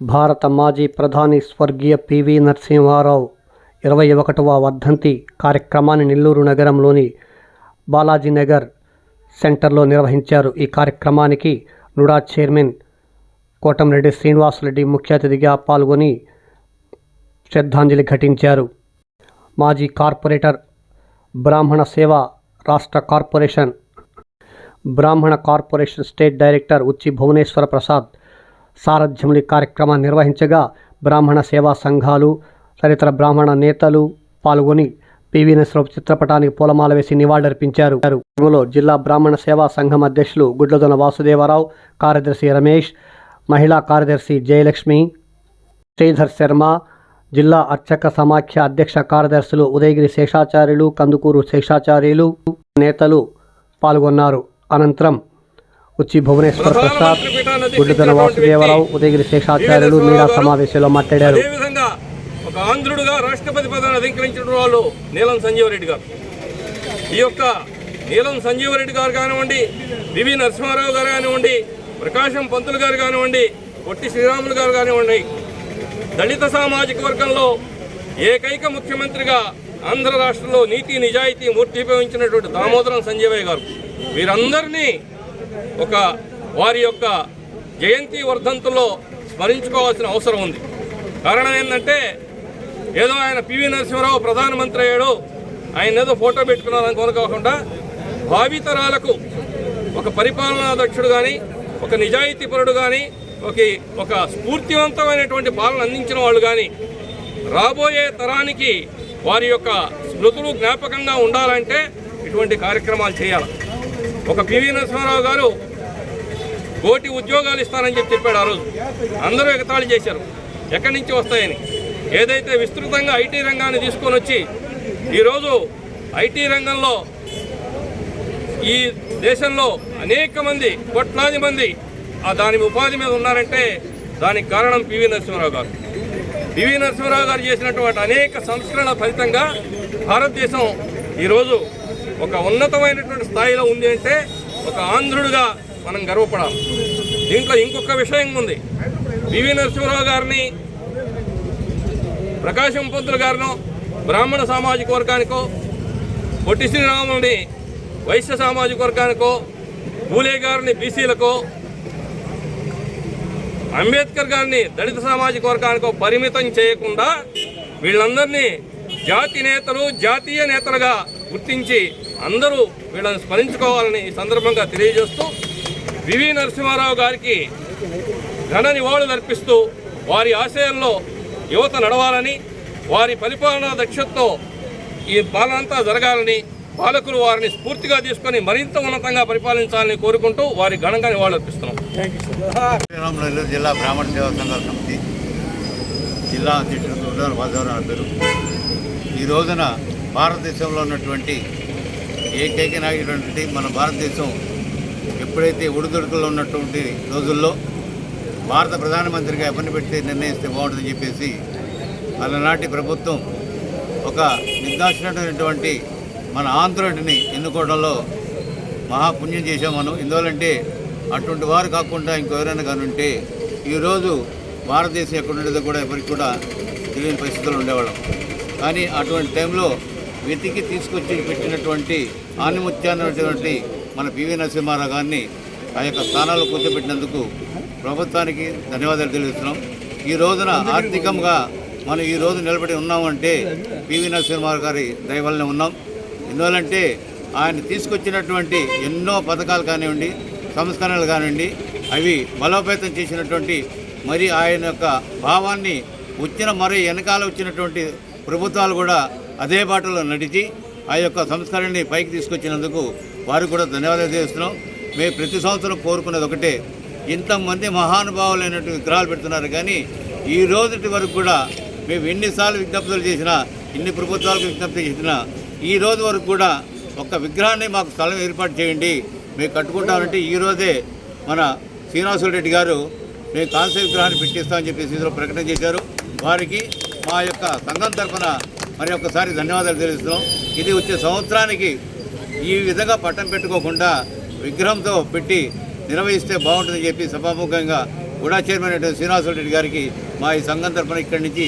భారత మాజీ ప్రధాని స్వర్గీయ పివి నరసింహారావు ఇరవై ఒకటవ వర్ధంతి కార్యక్రమాన్ని నెల్లూరు నగరంలోని బాలాజీనగర్ సెంటర్లో నిర్వహించారు. ఈ కార్యక్రమానికి నుడా చైర్మన్ కోటంరెడ్డి శ్రీనివాసరెడ్డి ముఖ్య అతిథిగా పాల్గొని శ్రద్ధాంజలి ఘటించారు. మాజీ కార్పొరేటర్ బ్రాహ్మణ సేవ రాష్ట్ర corporation Brahmana corporation state director Uchchi Bhuvaneswara Prasad సారథ్యంలో కార్యక్రమాన్ని నిర్వహించగా బ్రాహ్మణ సేవా సంఘాలు తదితర బ్రాహ్మణ నేతలు పాల్గొని పివి నరసింహరావు చిత్రపటానికి పూలమాల వేసి నివాళులర్పించారు. జిల్లా బ్రాహ్మణ సేవా సంఘం అధ్యక్షులు గుడ్లదొన వాసుదేవరావు కార్యదర్శి రమేష్ మహిళా కార్యదర్శి జయలక్ష్మి శ్రీధర్ శర్మ జిల్లా అర్చక సమాఖ్య అధ్యక్ష కార్యదర్శులు ఉదయగిరి శేషాచార్యులు కందుకూరు శేషాచార్యులు నేతలు పాల్గొన్నారు. అనంతరం ఉచ్చి భువనేశ్వర ప్రసాద్ గుడ్డదన వాసుదేవరావు ఉదయగిరి శేషాచార్యులు మీడియా సమావేశంలో మాట్లాడారు. ఒక ఆంధ్రుడుగా రాష్ట్రపతి పదవిని అలంకరించిన వాళ్ళు నీలం సంజీవరెడ్డి గారు. ఈ యొక్క నీలం సంజీవరెడ్డి గారు కానివ్వండి వివి నరసింహారావు గారు కానివ్వండి ప్రకాశం పంతులు గారు కానివ్వండి పొట్టి శ్రీరాములు గారు కానివ్వండి దళిత సామాజిక వర్గంలో ఏకైక ముఖ్యమంత్రిగా ఆంధ్ర రాష్ట్రంలో నీతి నిజాయితీ మూర్తిభవించినటువంటి దామోదరం సంజీవయ్య గారు. వీరందరినీ ఒక వారి యొక్క జయంతి వర్ధంతుల్లో స్మరించుకోవాల్సిన అవసరం ఉంది. కారణం ఏంటంటే ఏదో ఆయన పివి నరసింహరావు ప్రధానమంత్రి అయ్యాడు ఆయన ఏదో ఫోటో పెట్టుకున్నారని కోరుకోకుండా భావితరాలకు ఒక పరిపాలనాధ్యక్షుడు కానీ ఒక నిజాయితీపరుడు కానీ ఒక ఒక స్ఫూర్తివంతమైనటువంటి పాలన అందించిన వాళ్ళు కానీ రాబోయే తరానికి వారి యొక్క స్మృతులు జ్ఞాపకంగా ఉండాలంటే ఇటువంటి కార్యక్రమాలు చేయాలి. ఒక పివి నరసింహారావు గారు కోటి ఉద్యోగాలు ఇస్తానని చెప్పి చెప్పాడు ఆ రోజు. అందరూ ఎగతాళి చేశారు. ఎక్కడి నుంచి వస్తాయని. ఏదైతే విస్తృతంగా ఐటీ రంగాన్ని తీసుకొని వచ్చి ఈరోజు ఐటీ రంగంలో ఈ దేశంలో అనేక మంది కోట్లాది మంది ఆ దాని ఉపాధి మీద ఉన్నారంటే దానికి కారణం పివి నరసింహారావు గారు. పివి నరసింహారావు గారు చేసినటువంటి అనేక సంస్కరణల ఫలితంగా భారతదేశం ఈరోజు ఒక ఉన్నతమైనటువంటి స్థాయిలో ఉంది అంటే ఒక ఆంధ్రుడిగా మనం గర్వపడాలి. దీంట్లో ఇంకొక విషయం ఉంది. పివి నరసింహరావు గారిని ప్రకాశం పంతులు గారినో బ్రాహ్మణ సామాజిక వర్గానికో పొట్టి శ్రీరాముని వైశ్య సామాజిక వర్గానికో పూలే గారిని బీసీలకో అంబేద్కర్ గారిని దళిత సామాజిక వర్గానికో పరిమితం చేయకుండా వీళ్ళందరినీ జాతి నేతలు జాతీయ నేతలుగా గుర్తించి అందరూ వీళ్ళని స్మరించుకోవాలని ఈ సందర్భంగా తెలియజేస్తూ వివి నరసింహారావు గారికి ఘన నివాళులు అర్పిస్తూ వారి ఆశయంలో యువత నడవాలని వారి పరిపాలనా దక్షతతో ఈ పాలనంతా జరగాలని పాలకులు వారిని స్ఫూర్తిగా తీసుకొని మరింత ఉన్నతంగా పరిపాలించాలని కోరుకుంటూ వారి ఘనంగా నివాళులు అర్పిస్తున్నాం. శ్రీరామ్ నెల్లూరు జిల్లా బ్రాహ్మణ సేవా సంఘాల సమితి జిల్లా అధ్యక్షుడు దుర్దాన వాతావరణ పేరు ఈ రోజున భారతదేశంలో ఉన్నటువంటి ఏకైక నాయకుడు మన భారతదేశం ఎప్పుడైతే ఒడిదుడుకుల్లో ఉన్నటువంటి రోజుల్లో భారత ప్రధానమంత్రిగా ఎవరిని పెడితే నిర్ణయిస్తే బాగుంటుందని చెప్పేసి అలనాటి ప్రభుత్వం ఒక నిర్దాక్షిణమైనటువంటి మన ఆంధ్రుడిని ఎన్నుకోవడంలో మహాపుణ్యం చేశాం మనం. ఎందువల్లంటే అటువంటి వారు కాకుండా ఇంకెవరైనా కానుంటే ఉంటే ఈరోజు భారతదేశం ఎక్కడ ఉండేదో కూడా ఎవరికి కూడా తెలియని పరిస్థితులు ఉండేవాళ్ళం. కానీ అటువంటి టైంలో వెతికి తీసుకొచ్చి పెట్టినటువంటి ఆనిముత్యాన్నటువంటి మన పివి నరసింహారావు గారిని ఆ యొక్క స్థానాల్లో కూర్చోబెట్టినందుకు ప్రభుత్వానికి ధన్యవాదాలు తెలియజేస్తున్నాం. ఈ రోజున ఆర్థికంగా మనం ఈ రోజు నిలబడి ఉన్నామంటే పివి నరసింహారావు గారి దయవల్లనే ఉన్నాం. ఎందువల్లంటే ఆయన తీసుకొచ్చినటువంటి ఎన్నో పథకాలు కానివ్వండి సంస్కరణలు కానివ్వండి అవి బలోపేతం చేసినటువంటి మరి ఆయన యొక్క భావాన్ని వచ్చిన మరి వెనకాల వచ్చినటువంటి ప్రభుత్వాలు కూడా అదే బాటలో నడిచి ఆ యొక్క సంస్కరణని పైకి తీసుకొచ్చినందుకు వారు కూడా ధన్యవాదాలు చేస్తున్నాం మేము ప్రతి సంవత్సరం కోరుకునేది ఒకటే ఇంతమంది మహానుభావులైనటువంటి విగ్రహాలు పెడుతున్నారు కానీ ఈ రోజుటి వరకు కూడా మేము ఎన్నిసార్లు విజ్ఞప్తులు చేసినా ఎన్ని ప్రభుత్వాలకు విజ్ఞప్తి చేసినా ఈ రోజు వరకు కూడా ఒక విగ్రహాన్ని మాకు స్థలం ఏర్పాటు చేయండి మేము కట్టుకుంటామంటే ఈ రోజే మన శ్రీనివాసులు రెడ్డి గారు మేము కాంస్య విగ్రహాన్ని పెట్టిస్తామని చెప్పేసి ఇందులో ప్రకటన చేశారు. వారికి మా యొక్క సంఘం తరఫున మరి ఒకసారి ధన్యవాదాలు తెలుస్తున్నాం ఇది వచ్చే సంవత్సరానికి ఈ విధంగా పట్టం పెట్టుకోకుండా విగ్రహంతో పెట్టి నిర్వహిస్తే బాగుంటుందని చెప్పి సభాముఖంగా కూడా చైర్మన్ అయినటువంటి శ్రీనివాస రెడ్డి గారికి మా ఈ సంఘం తరఫున ఇక్కడి నుంచి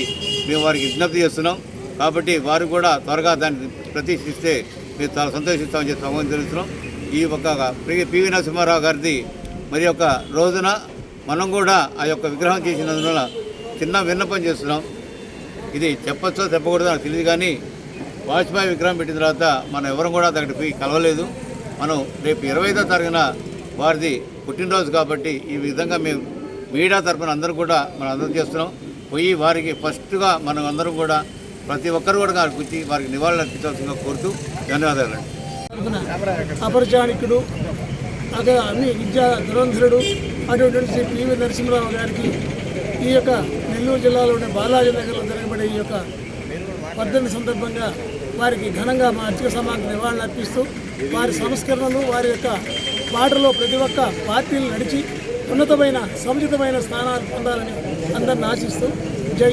మేము వారికి విజ్ఞప్తి చేస్తున్నాం. కాబట్టి వారు కూడా త్వరగా దాన్ని ప్రతిష్ఠిస్తే మేము చాలా సంతోషిస్తామని చెప్పి సంఘం తెలుస్తున్నాం. ఈ ఒక పివి నరసింహారావు గారిది మరి యొక్క రోజున మనం కూడా ఆ యొక్క విగ్రహం చేసినందువల్ల చిన్న విన్నపం చేస్తున్నాం. ఇది చెప్పచ్చో చెప్పకూడదో నాకు తెలియదు కానీ వాజ్పేయి విగ్రహం పెట్టిన తర్వాత మనం ఎవరం కూడా అక్కడికి పోయి కలవలేదు. మనం రేపు ఇరవై ఐదో తారీఖున వారిది పుట్టినరోజు కాబట్టి ఈ విధంగా మేము మీడియా తరపున అందరూ కూడా మనం అందరం చేస్తున్నాం. పోయి వారికి ఫస్ట్గా మనం అందరం కూడా ప్రతి ఒక్కరు కూడా వారికి వచ్చి వారికి నివాళులు అర్పించాల్సిందిగా కోరుతూ ధన్యవాదాలు తరఫున అదే అన్ని విద్యా ధురంధరుడు అటువంటి శ్రీ పివి నరసింహరావు గారికి ఈ యొక్క నెల్లూరు జిల్లాలోని బాలాజీ నగర్లో జరగబడే ఈ యొక్క వర్ధన సందర్భంగా వారికి ఘనంగా మా అర్చక సమానికి నివాళులు అర్పిస్తూ వారి సంస్కరణలు వారి యొక్క పాటలో ప్రతి ఒక్క పార్టీలు నడిచి ఉన్నతమైన సముచితమైన స్థానాలు పొందాలని అందరిని ఆశిస్తూ జై